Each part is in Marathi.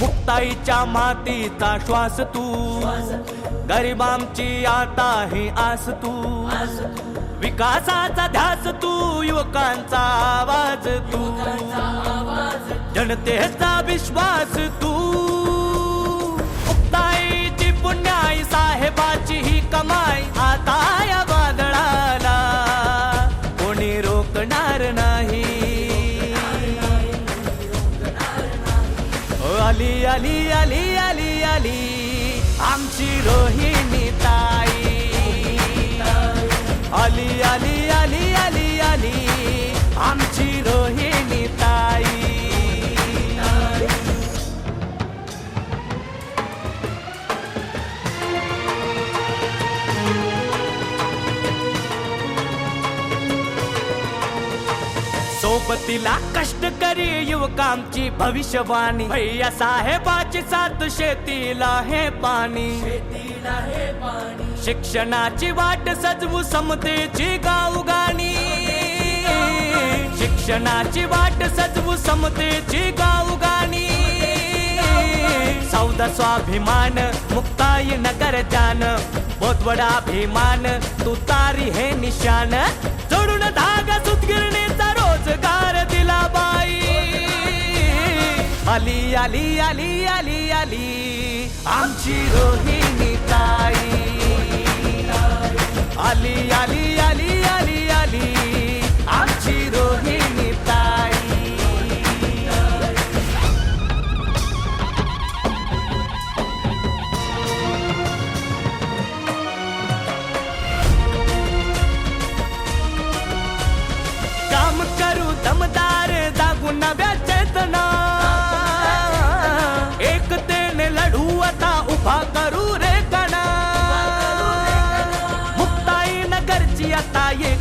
मुक्ताईच्या मातीचा श्वास तू. गरिबांची आता ही आस तू. विकासाचा ध्यास तू युवकांचा आवाज तू. जनतेचा विश्वास तू. आली आली आली आली आली आमची रोहिणी सोबतीला कष्टकरी युवकांची भविष्यवाणी. भैया साहेबाची साथ शेतीला हे पाणी. शिक्षणाची वाट सजवू समतेची गाऊ गाणी शिक्षणाची वाट सजवू समतेची गाऊ गाणी सौदा स्वाभिमान मुक्ताई नगर जान बोधवडा अभिमान तू तारी हे निशान. जोडून धागा सुतगिरणीचा आली आली आली आली. आली आमची रोहिणी ताई. आली आली आली आली आली. आमची रोहिणी ताई. काम करू दमदार दागू नव्या चेतना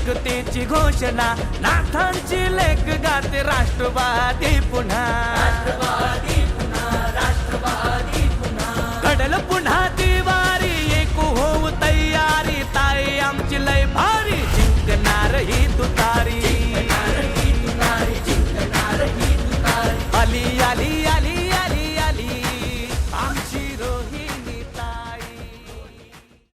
एकतेची घोषणा. नाथांची लेख गाते राष्ट्रवादी पुन्हा.